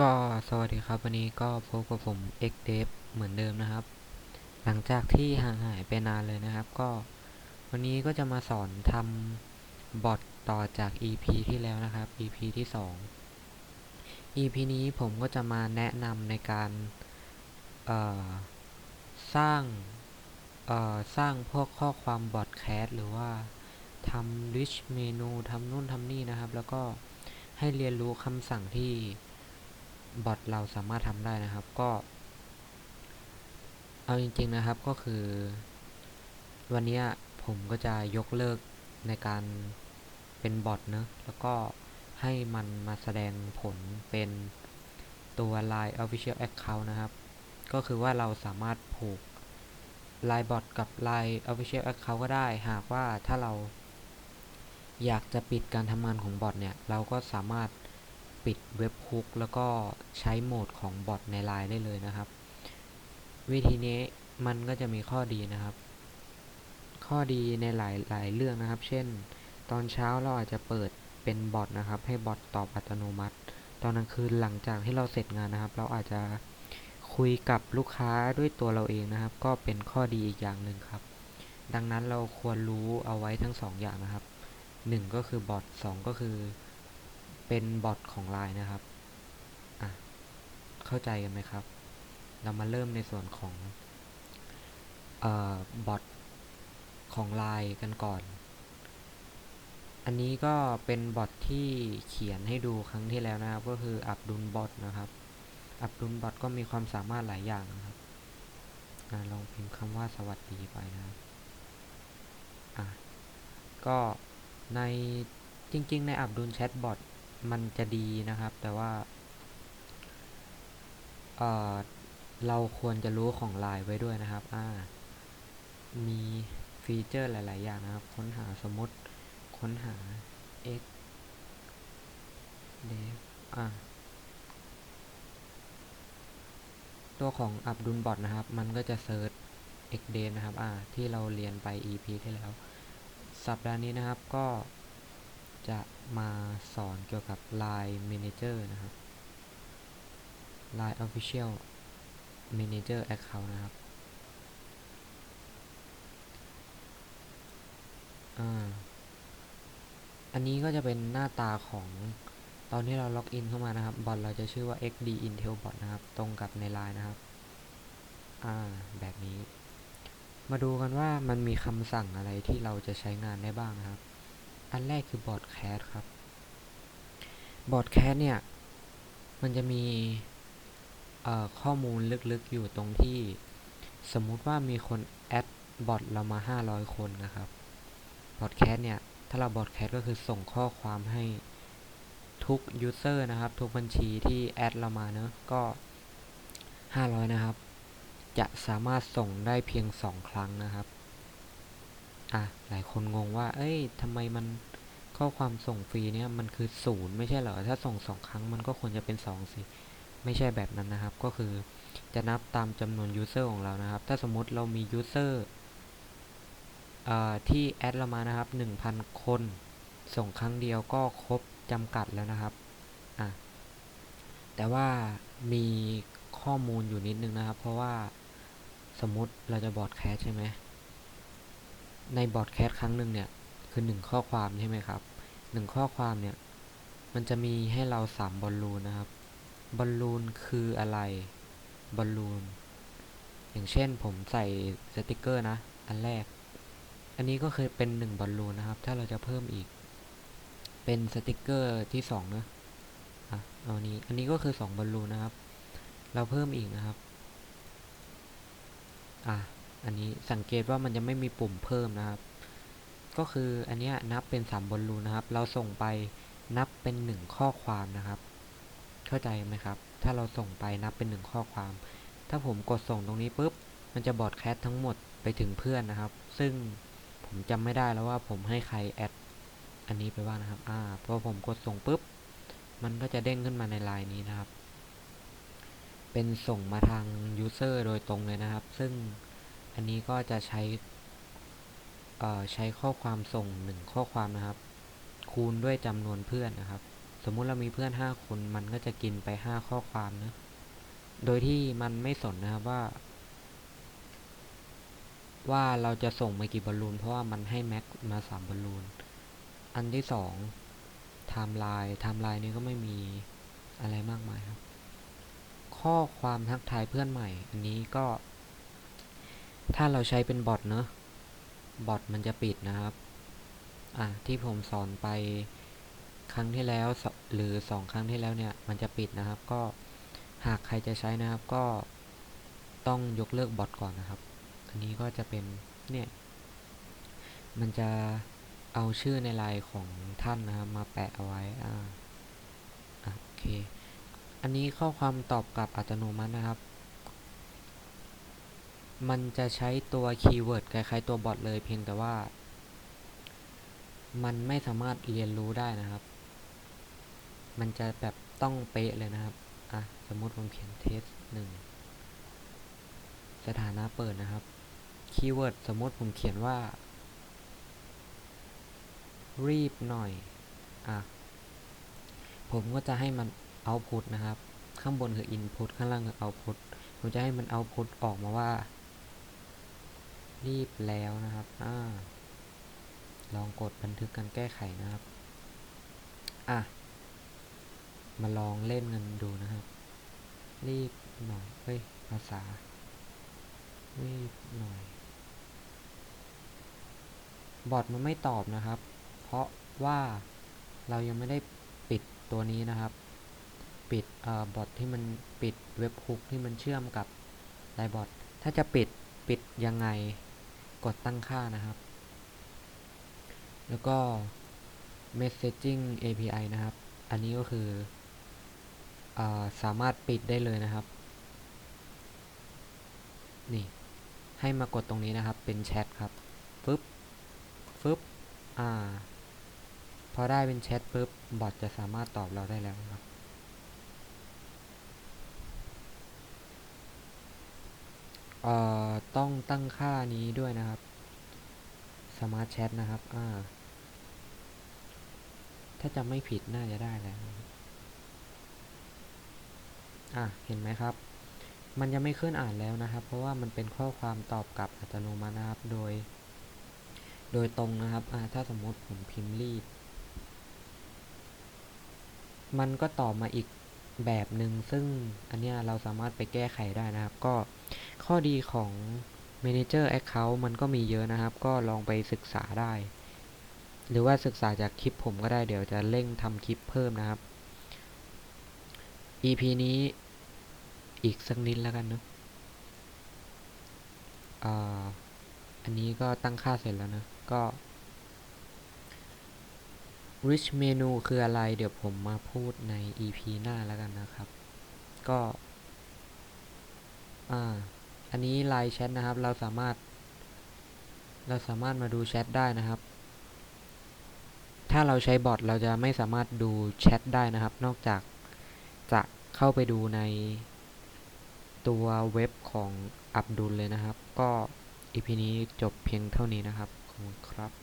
ก็สวัสดีครับวันนี้ก็พบกับผม x d e v เหมือนเดิมนะครับ หลังจากที่ห่างหายไปนานเลยนะครับ ก็วันนี้ก็จะมาสอนทำบอทต่อจาก EP ที่แล้วนะครับ EP ที่ 2 EP นี้ผมก็จะมาแนะนำในการสร้างสร้างพวกข้อความบอทแคสหรือว่าทำ rich เมนูทำนู่นทำนี่นะครับ แล้วก็ให้เรียนรู้คำสั่งที่ บอทเราสามารถทำได้นะครับ ก็ เอาจริงๆนะครับก็คือ วันนี้ผมก็จะยกเลิกในการเป็นบอทเนะแล้วก็ให้มันมาแสดงผลเป็นตัว Line Official Account นะครับ ก็คือว่าเราสามารถผูก Line Bot กับ Line Official Account ก็ได้ หากว่าถ้าเราอยากจะปิดการทำงานของบอทเนี่ย เราก็สามารถ ปิดเว็บคุกแล้วก็ใช้โหมดของบอทในไลน์ได้เลยนะครับ วิธีนี้มันก็จะมีข้อดีนะครับ ข้อดีในหลายหลายเรื่องนะครับ เช่น ตอนเช้าเราอาจจะเปิดเป็นบอทนะครับ ให้บอทตอบอัตโนมัติ ตอนกลางคืนหลังจากที่เราเสร็จงานนะครับ เราอาจจะคุยกับลูกค้าด้วยตัวเราเองนะครับ ก็เป็นข้อดีอีกอย่างหนึ่งครับ ดังนั้นเราควรรู้เอาไว้ทั้งสองอย่างนะครับหนึ่งก็คือบอทสองก็คือ เป็นบอทของ Line นะครับอะเข้าใจกันไหมครับ เรามาเริ่มในส่วนของบอทของ Line กันก่อน อันนี้ก็เป็นบอทที่เขียนให้ดูครั้งที่แล้วนะครับ ก็คืออับดุลบอทนะครับ อับดุลบอทก็มีความสามารถหลายอย่างนะครับอลองพิมพ์คำว่าสวัสดีไปนะครับอะก็ในจริง ๆ ในอับดุลแชทบอท มันจะดีนะครับ แต่ว่าเเราควรจะรู้ของไลน์ไว้ด้วยนะครับอ่ามีฟีเจอร์หลาย ๆ อย่างนะครับ ค้นหาสมมติค้นหา x dev อ่าตัวของอับดุลบอทนะครับ มันก็จะเซิร์ช x dev นะครับ อ่า ที่เราเรียนไป ep ที่แล้ว สัปดาห์นี้นะครับก็จะ มาสอนเกี่ยวกับ Line Manager นะครับ Line Official Manager Account นะครับอันนี้ก็จะเป็นหน้าตาของตอนที่เราล็อกอินเข้ามานะครับ บอทเราจะชื่อว่า xd intel bot นะครับ ตรงกับใน Line นะครับ อ่า แบบนี้ มาดูกันว่ามันมีคำสั่งอะไรที่เราจะใช้งานได้บ้างนะครับ อันแรกคือบอร์ดแคสครับ บอร์ดแคสเนี่ย มันจะมีข้อมูลลึกๆอยู่ตรงที่สมมุติว่ามีคนแอดบอทเรามา 500 คนนะครับ บอร์ดแคสเนี่ย ถ้าเราบอร์ดแคสก็คือส่งข้อความให้ทุกยูเซอร์นะครับ ทุกบัญชีที่แอดเรามาเนอะก็ 500 นะครับ จะสามารถส่งได้เพียง 2 ครั้งนะครับ อะหลายคนงงว่า เอ้ยทำไมมันข้อความส่งฟรีเนี่ยมันคือศูนย์ไม่ใช่เหรอ ถ้าส่งสองครั้งมันก็ควรจะเป็นสองสิ ไม่ใช่แบบนั้นนะครับ ก็คือจะนับตามจำนวนยูเซอร์ของเรานะครับ ถ้าสมมติเรามียูเซอร์ที่แอดเรามานะครับ 1,000 คน ส่งครั้งเดียวก็ครบจำกัดแล้วนะครับอะแต่ว่ามีข้อมูลอยู่นิดนึงนะครับ เพราะว่าสมมติเราจะบอดแคสใช่ไหม ในบอร์ดแคสครั้งหนึ่งเนี่ยคือหนึ่งข้อความใช่ไหมครับหนึ่งข้อความเนี่ยมันจะมีให้เราสามบอลลูนนะครับบอลลูนคืออะไรบอลลูนอย่างเช่นผมใส่สติกเกอร์นะ อันแรก อันนี้ก็คือเป็นหนึ่งบอลลูนนะครับ ถ้าเราจะเพิ่มอีก เป็นสติกเกอร์ที่สองเนะอะเอานี้อันนี้ก็คือสองบอลลูนนะครับ เราเพิ่มอีกนะครับ อะ อันนี้สังเกตว่ามันจะไม่มีปุ่มเพิ่มนะครับ ก็คืออันนี้นับเป็น3บอลลูนนะครับ เราส่งไปนับเป็น 1 ข้อความนะครับ เข้าใจไหมครับ ถ้าเราส่งไปนับเป็น 1 ข้อความ ถ้าผมกดส่งตรงนี้ปุ๊บ มันจะบอดแคสทั้งหมดไปถึงเพื่อนนะครับ ซึ่งผมจำไม่ได้แล้วว่าผมให้ใครแอดอันนี้ไปบ้างนะครับ อ่า พอผมกดส่งปุ๊บ มันก็จะเด้งขึ้นมาในไลน์นี้นะครับ เป็นส่งมาทางยูเซอร์โดยตรงเลยนะครับ ซึ่ง อันนี้ก็จะใช้ใช้ข้อความส่งหนึ่งข้อความนะครับ คูณด้วยจำนวนเพื่อนนะครับ สมมุติเรามีเพื่อนห้าคน มันก็จะกินไปห้าข้อความนะ โดยที่มันไม่สนนะครับว่า ว่าเราจะส่งมากี่บอลลูน เพราะว่ามันให้แม็กมาสามบอลลูน อันที่สองไทม์ไลน์ไทม์ไลน์นี้ก็ไม่มีอะไรมากมายครับ ข้อความทักทายเพื่อนใหม่ อันนี้ก็ ถ้าเราใช้เป็นบอทเนอะบอทมันจะปิดนะครับ อะที่ผมสอนไปครั้งที่แล้วหรือสองครั้งที่แล้วเนี่ย มันจะปิดนะครับ ก็หากใครจะใช้นะครับ ก็ต้องยกเลิกบอทก่อนนะครับ อันนี้ก็จะเป็นเนี่ย มันจะเอาชื่อในไลน์ของท่านนะครับ มาแปะเอาไว้ อ่าอะโอเค อันนี้ข้อความตอบกลับอัตโนมัตินะครับ มันจะใช้ตัวคีย์เวิร์ดคล้ายๆตัวบอทเลยเพียงแต่ว่า มันไม่สามารถเรียนรู้ได้นะครับ มันจะแบบต้องเป๊ะเลยนะครับ อะ สมมติผมเขียนเทสหนึ่งสถานะเปิดนะครับ คีย์เวิร์ดสมมติผมเขียนว่า รีบหน่อย อะ ผมก็จะให้มัน output นะครับ ข้างบนคือ input ข้างล่างคือ output ผมจะให้มัน output ออกมาว่า รีบแล้วนะครับอ่าลองกดบันทึกการแก้ไขนะครับ อะ มาลองเล่นกันดูนะครับ รีบหน่อย เฮ้ย ภาษา รีบหน่อย บอทมันไม่ตอบนะครับ เพราะว่าเรายังไม่ได้ปิดตัวนี้นะครับ ปิดเอ่อบอทที่มันปิดเว็บฮุกที่มันเชื่อมกับไลน์บอทถ้าจะปิดปิดยังไง กดตั้งค่านะครับ แล้วก็ messaging API นะครับ อันนี้ก็คืออสามารถปิดได้เลยนะครับ นี่ ให้มากดตรงนี้นะครับ เป็นแชทครับฟึบฟึบอ่า พอได้เป็นแชทปุ๊บบอทจะสามารถตอบเราได้แล้วครับ เอ่อต้องตั้งค่านี้ด้วยนะครับ Smart Chat นะครับ อ่า ถ้าจำไม่ผิดน่าจะได้แล้ว อะ เห็นไหมครับ มันจะไม่ขึ้นอ่านแล้วนะครับ เพราะว่ามันเป็นข้อความตอบกลับอัตโนมัตินะครับ โดย โดยตรงนะครับ อ่า ถ้าสมมติผมพิมพ์รีบ มันก็ตอบมาอีกแบบหนึ่งซึ่งอันเนี้ยเราสามารถไปแก้ไขได้นะครับ ก็ ข้อดีของ Manager Account มันก็มีเยอะนะครับ ก็ลองไปศึกษาได้ หรือว่าศึกษาจากคลิปผมก็ได้เดี๋ยวจะเร่งทำคลิปเพิ่มนะครับ EP นี้อีกสักนิดแล้วกันเนอะอันนี้ก็ตั้งค่าเสร็จแล้วนะ ก็ rich menu คืออะไร เดี๋ยวผมมาพูดใน EP หน้าแล้วกันนะครับ ก็ อ่า อันนี้ไลน์แชทนะครับ เราสามารถ เราสามารถมาดูแชทได้นะครับ ถ้าเราใช้บอทเราจะไม่สามารถดูแชทได้นะครับ นอกจากจะเข้าไปดูในตัวเว็บของอับดุลเลยนะครับ ก็อีพีนี้จบเพียงเท่านี้นะครับ ขอบคุณครับ